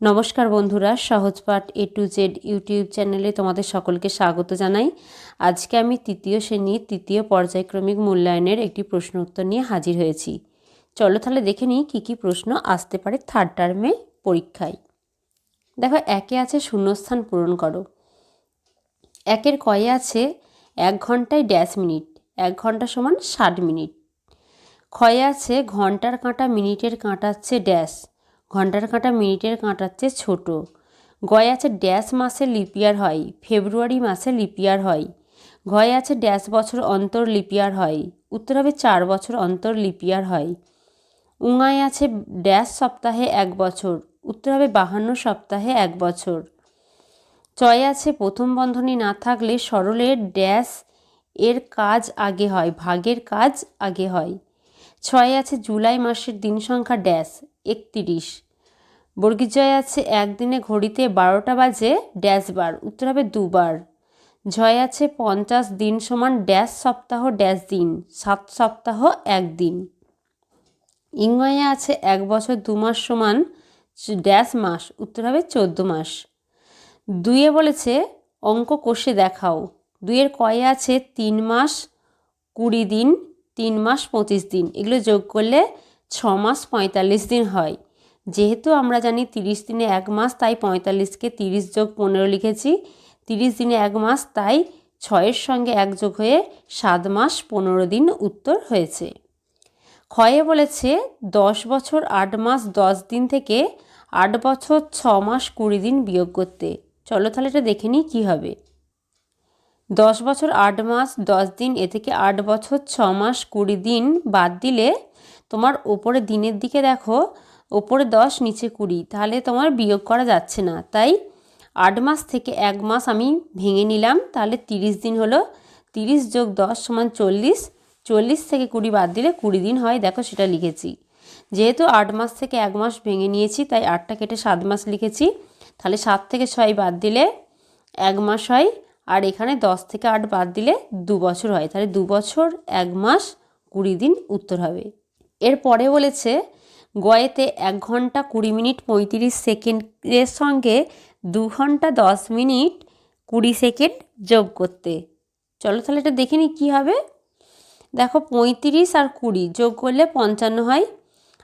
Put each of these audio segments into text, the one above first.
নমস্কার বন্ধুরা Sahajpath A to Z YouTube চ্যানেলে তোমাদের সকলকে স্বাগত জানাই। আজকে আমি তৃতীয় শ্রেণির তৃতীয় পর্যায়ক্রমিক মূল্যায়নের একটি প্রশ্ন উত্তর নিয়ে হাজির হয়েছি। চলো তাহলে দেখে নিই কী কী প্রশ্ন আসতে পারে থার্ড টার্মে পরীক্ষায়। দেখো, একে আছে শূন্যস্থান পূরণ করো। একের কয়ে আছে এক ঘন্টায় ড্যাশ মিনিট এক ঘণ্টা সমান ষাট মিনিট ক্ষয়ে আছে ঘণ্টার কাঁটা মিনিটের কাঁটাচ্ছে ড্যাশ ঘণ্টার কাঁটা মিনিটের কাঁটার চেয়ে ছোট। গয় আছে ড্যাশ মাসে লিপিয়ার হয়, ফেব্রুয়ারি মাসে লিপিয়ার হয়। গয়ে আছে ড্যাশ বছর অন্তর লিপিয়ার হয়, উত্তর হবে চার বছর অন্তর লিপিয়ার হয়। উঙায় আছে ড্যাশ সপ্তাহে এক বছর, উত্তর হবে বাহান্ন সপ্তাহে এক বছর। চয়ে আছে প্রথম বন্ধনী না থাকলে সরলের ড্যাশ এর কাজ আগে হয়, ভাগের কাজ আগে হয়। ছয় আছে জুলাই মাসের দিন সংখ্যা ড্যাশ একত্রিশ। বর্গীজয় আছে একদিনে ঘড়িতে বারোটা বাজে ড্যাশ বার, উত্তর হবে দুবার। জয় আছে পঞ্চাশ দিন সমান ড্যাশ সপ্তাহ, ড্যাশ দিন, সাত সপ্তাহ একদিন ইংয়ে আছে এক বছর দু মাস সমান ড্যাশ মাস, উত্তর হবে চোদ্দ মাস। দুইয়ে বলেছে অঙ্ক কষে দেখাও। দুইয়ের কয়ে আছে তিন মাস কুড়ি দিন, তিন মাস পঁচিশ দিন। এগুলো যোগ করলে ছ মাস পঁয়তাল্লিশ দিন হয়। যেহেতু আমরা জানি তিরিশ দিনে এক মাস, তাই পঁয়তাল্লিশকে তিরিশ যোগ পনেরো লিখেছি। তিরিশ দিনে এক মাস, তাই ছয়ের সঙ্গে এক যোগ হয়ে সাত মাস পনেরো দিন উত্তর হয়েছে। ক্ষয়ে বলেছে, দশ বছর আট মাস দশ দিন থেকে আট বছর ছ মাস কুড়ি দিন বিয়োগ করতে। চলো তাহলে এটা দেখে নিই কী হবে। দশ বছর আট মাস দশ দিন, এ থেকে আট বছর ছ মাস কুড়ি দিন বাদ দিলে তোমার ওপরে দিনের দিকে দেখো ওপরে দশ, নিচে কুড়ি। তাহলে তোমার বিয়োগ করা যাচ্ছে না। তাই আট মাস থেকে এক মাস আমি ভেঙে নিলাম। তাহলে তিরিশ দিন হলো। তিরিশ যোগ দশ সমান চল্লিশ। চল্লিশ থেকে কুড়ি বাদ দিলে কুড়ি দিন হয়। দেখো সেটা লিখেছি। যেহেতু আট মাস থেকে এক মাস ভেঙে নিয়েছি, তাই আটটা কেটে সাত মাস লিখেছি। তাহলে সাত থেকে ছয় বাদ দিলে এক মাস হয়। আর এখানে দশ থেকে আট বাদ দিলে দু বছর হয়। তাহলে দু বছর, এক মাস, কুড়ি দিন উত্তর হবে। এরপরে বলেছে, গয়েতে এক ঘণ্টা কুড়ি মিনিট পঁয়ত্রিশ সেকেন্ডের সঙ্গে দু ঘণ্টা দশ মিনিট কুড়ি সেকেন্ড যোগ করতে। চলো তাহলে এটা দেখে নিই কী হবে। দেখো, পঁয়ত্রিশ আর কুড়ি যোগ করলে পঞ্চান্ন হয়।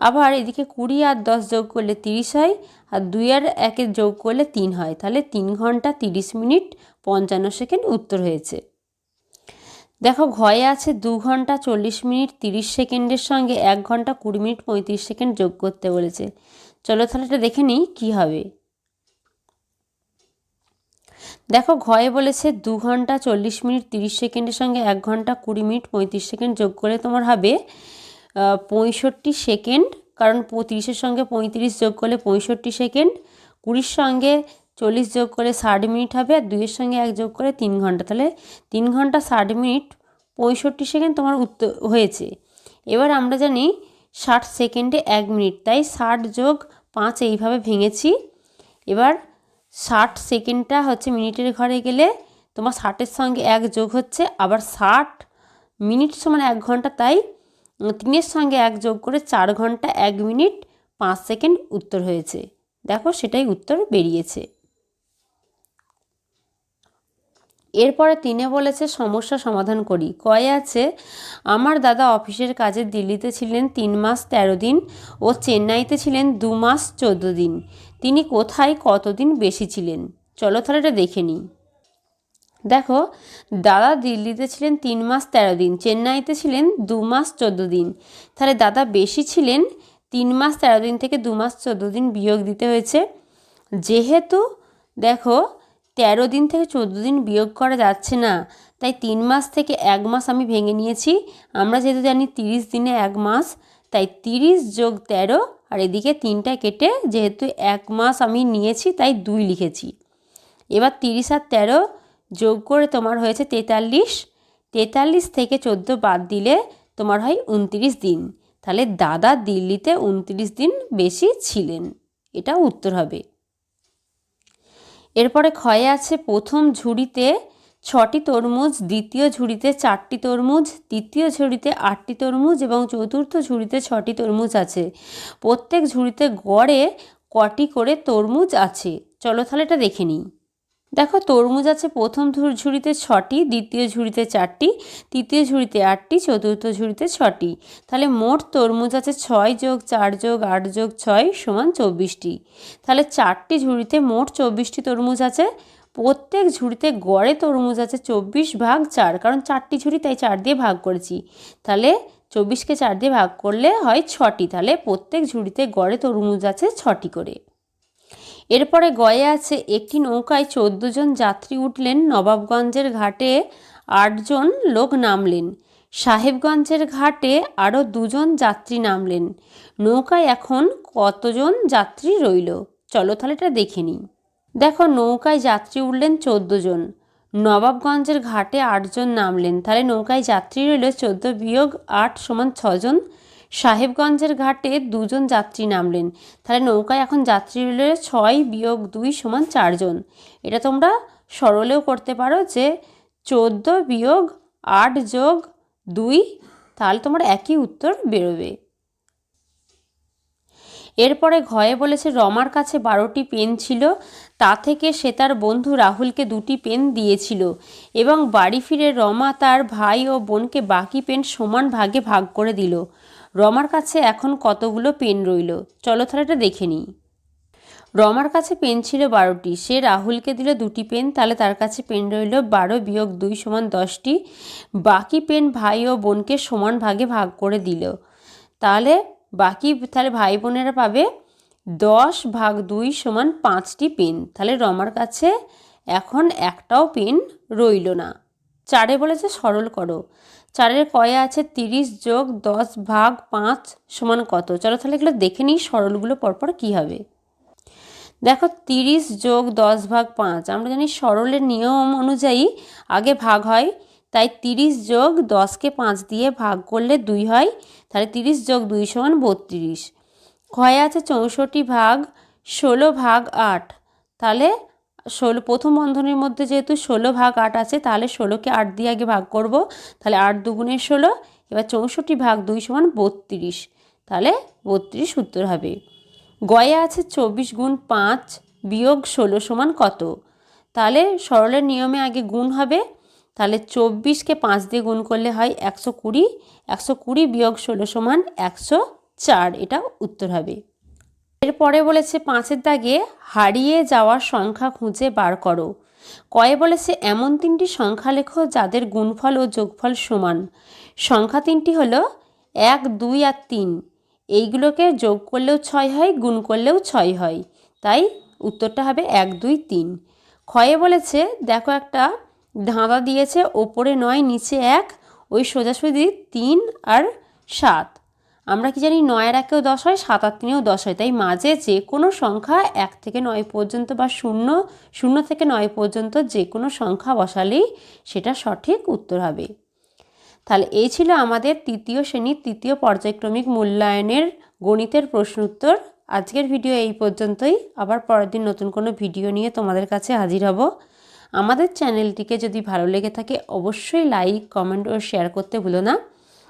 আবার এদিকে কুড়ি আর দশ যোগ করলে তিরিশ হয়, আর দুই আর একে যোগ করলে তিন হয়। তাহলে তিন ঘণ্টা তিরিশ মিনিট পঞ্চান্ন সেকেন্ড উত্তর হয়েছে। দেখো ঘয়ে আছে দু ঘণ্টা চল্লিশ মিনিট তিরিশ সেকেন্ডের সঙ্গে এক ঘণ্টা কুড়ি মিনিট পঁয়ত্রিশ সেকেন্ড যোগ করতে বলেছে। চলো তাহলে এটা দেখে নিই কী হবে। দেখো ঘয়ে বলেছে দু ঘণ্টা চল্লিশ মিনিট তিরিশ সেকেন্ডের সঙ্গে এক ঘণ্টা কুড়ি মিনিট পঁয়ত্রিশ সেকেন্ড যোগ করে তোমার হবে পঁয়ষট্টি সেকেন্ড। কারণ তিরিশের সঙ্গে পঁয়ত্রিশ যোগ করলে পঁয়ষট্টি সেকেন্ড। কুড়ির সঙ্গে চল্লিশ যোগ করে ষাট মিনিট হবে আর দুইয়ের সঙ্গে এক যোগ করে তিন ঘণ্টা। তাহলে তিন ঘণ্টা ষাট মিনিট পঁয়ষট্টি সেকেন্ড তোমার উত্তর হয়েছে। এবার আমরা জানি ষাট সেকেন্ডে এক মিনিট, তাই ষাট যোগ পাঁচ এইভাবে ভেঙেছি। এবার ষাট সেকেন্ডটা হচ্ছে মিনিটের ঘরে গেলে তোমার ষাটের সঙ্গে এক যোগ হচ্ছে, আবার ষাট মিনিট সমান এক ঘণ্টা, তাই তিনের সঙ্গে এক যোগ করে চার ঘণ্টা এক মিনিট পাঁচ সেকেন্ড উত্তর হয়েছে। দেখো সেটাই উত্তর বেরিয়েছে। এরপরে তিনে বলেছে, সমস্যা সমাধান করি। কয়ে আছে, আমার দাদা অফিসের কাজে দিল্লিতে ছিলেন তিন মাস তেরো দিন ও চেন্নাইতে ছিলেন দু মাস চোদ্দ দিন। তিনি কোথায় কতদিন বেশি ছিলেন? চলো তাহলে এটা দেখে নিই। দেখো, দাদা দিল্লিতে ছিলেন তিন মাস তেরো দিন, চেন্নাইতে ছিলেন দু মাস চোদ্দ দিন। তাহলে দাদা বেশি ছিলেন তিন মাস তেরো দিন থেকে দু মাস চোদ্দ দিন বিয়োগ দিতে হয়েছে। যেহেতু, দেখো তেরো দিন থেকে চোদ্দ দিন বিয়োগ করা যাচ্ছে না। তাই তিন মাস থেকে এক মাস আমি ভেঙে নিয়েছি। আমরা যেহেতু জানি তিরিশ দিনে এক মাস, তাই তিরিশ যোগ তেরো আর এদিকে তিনটা কেটে যেহেতু এক মাস আমি নিয়েছি, তাই দুই লিখেছি। এবার তিরিশ আর তেরো যোগ করে তোমার হয়েছে তেতাল্লিশ। তেতাল্লিশ থেকে চোদ্দ বাদ দিলে তোমার হয় উনত্রিশ দিন। তাহলে দাদা দিল্লিতে উনত্রিশ দিন বেশি ছিলেন। এটা উত্তর হবে। এরপরে ক্ষয়ে আছে প্রথম ঝুড়িতে ছটি তরমুজ, দ্বিতীয় ঝুড়িতে চারটি তরমুজ, তৃতীয় ঝুড়িতে আটটি তরমুজ এবং চতুর্থ ঝুড়িতে ছটি তরমুজ আছে। প্রত্যেক ঝুড়িতে গড়ে কটি করে তরমুজ আছে। চলো তাহলে এটা দেখে নিই। দেখো, তরমুজ আছে প্রথম ঝুড়িতে ছটি, দ্বিতীয় ঝুড়িতে চারটি, তৃতীয় ঝুড়িতে আটটি, চতুর্থ ঝুড়িতে ছটি। তাহলে মোট তরমুজ আছে ছয় যোগ চার যোগ আট যোগ ছয় সমান চব্বিশটি। তাহলে চারটি ঝুড়িতে মোট চব্বিশটি তরমুজ আছে। প্রত্যেক ঝুড়িতে গড়ে তরমুজ আছে চব্বিশ ভাগ চার, কারণ চারটি ঝুড়ি তাই চার দিয়ে ভাগ করেছি। তাহলে চব্বিশকে চার দিয়ে ভাগ করলে হয় ছটি, তাহলে প্রত্যেক ঝুড়িতে গড়ে তরমুজ আছে ছটি করে। এরপরে গয়ে আছে একটি নৌকায় চোদ্দ জন যাত্রী উঠলেন, নবাবগঞ্জের ঘাটে আটজন লোক নামলেন। সাহেবগঞ্জের ঘাটে আরও দুজন যাত্রী নামলেন। নৌকায় এখন কতজন যাত্রী রইল? চলো তাহলে এটা দেখে নিই। দেখো, নৌকায় যাত্রী উঠলেন চোদ্দ জন নবাবগঞ্জের ঘাটে আটজন নামলেন। তাহলে নৌকায় যাত্রী রইল চোদ্দ বিয়োগ আট সমান ছজন। সাহেবগঞ্জের ঘাটে দুজন যাত্রী নামলেন। তাহলে নৌকায় এখন যাত্রী রইল ছয় বিয়োগ দুই সমান চারজন এটা তোমরা সরলেও করতে পারো যে চোদ্দ বিয়োগ আট যোগ দুই, তাহলে তোমার একই উত্তর বেরোবে। এরপরে ঘয়ে বলেছে, রমার কাছে বারোটি পেন ছিল। তা থেকে সে তার বন্ধু রাহুলকে দুটি পেন দিয়েছিল এবং বাড়ি ফিরে রমা তার ভাই ও বোনকে বাকি পেন সমান ভাগে ভাগ করে দিল। রমার কাছে এখন কতগুলো পেন রইল? চলো তাহলে দেখে নিই। রমার কাছে পেন ছিল বারোটি। সে রাহুলকে দিল দুটি পেন, তাহলে তার কাছে পেন রইল বারো বিয়োগ দুই সমান দশটি। বাকি পেন ভাই ও বোনকে সমান ভাগে ভাগ করে দিল। তাহলে বাকি, তাহলে ভাই বোনেরা পাবে দশ ভাগ দুই সমান পাঁচটি পেন। তাহলে রমার কাছে এখন একটাও পেন রইল না। চারে বলেছে সরল করো। চারের কয়ে আছে তিরিশ যোগ দশ ভাগ পাঁচ সমান কত? চলো তাহলে এগুলো দেখে নিই সরলগুলো পরপর কী হবে। দেখো তিরিশ যোগ দশ ভাগ পাঁচ, আমরা জানি সরলের নিয়ম অনুযায়ী আগে ভাগ হয়, তাই তিরিশ যোগ দশকে পাঁচ দিয়ে ভাগ করলে দুই হয়, তাহলে তিরিশ যোগ দুই সমান বত্রিশ। ক্ষয়ে আছে চৌষট্টি ভাগ, ষোলো ভাগ আট, তাহলে ষোলো, প্রথম বন্ধনীর মধ্যে যেহেতু ষোলো ভাগ আট আছে, তাহলে ষোলোকে আট দিয়ে আগে ভাগ করব। তাহলে আট দুগুণে ষোলো, এবার চৌষট্টি ভাগ দুই সমান বত্রিশ। তাহলে বত্রিশ উত্তর হবে। গয়ে আছে চব্বিশ গুণ পাঁচ বিয়োগ ষোলো সমান কত? তাহলে সরলের নিয়মে আগে গুণ হবে। তাহলে চব্বিশকে পাঁচ দিয়ে গুণ করলে হয় একশো কুড়ি। একশো কুড়ি বিয়োগ ষোলো সমান একশো চার, এটা উত্তর হবে। এরপরে বলেছে, পাঁচের দাগে হারিয়ে যাওয়ার সংখ্যা খুঁজে বার করো। কয়ে বলেছে, এমন তিনটি সংখ্যা লেখো যাদের গুণফল ও যোগফল সমান। সংখ্যা তিনটি হলো এক, দুই আর তিন। এইগুলোকে যোগ করলেও ছয় হয়, গুণ করলেও ছয় হয়। তাই উত্তরটা হবে এক, দুই, তিন। ক্ষয়ে বলেছে, দেখো একটা ধাঁধা দিয়েছে, ওপরে নয়, নিচে এক, ওই সোজাসুজি তিন আর সাত। আমরা কি জানি নয়ের একেও দশ হয়, সাত আর তিনেও দশ হয়। তাই মাঝে যে কোনো সংখ্যা এক থেকে নয় পর্যন্ত বা শূন্য শূন্য থেকে নয় পর্যন্ত যে কোনো সংখ্যা বসালেই সেটা সঠিক উত্তর হবে। তাহলে এই ছিল আমাদের তৃতীয় শ্রেণির তৃতীয় পর্যায়ক্রমিক মূল্যায়নের গণিতের প্রশ্ন উত্তর। আজকের ভিডিও এই পর্যন্তই। আবার পরের দিন নতুন কোনো ভিডিও নিয়ে তোমাদের কাছে হাজির হব। আমাদের চ্যানেলটিকে যদি ভালো লেগে থাকে, অবশ্যই লাইক, কমেন্ট ও শেয়ার করতে ভুলো না।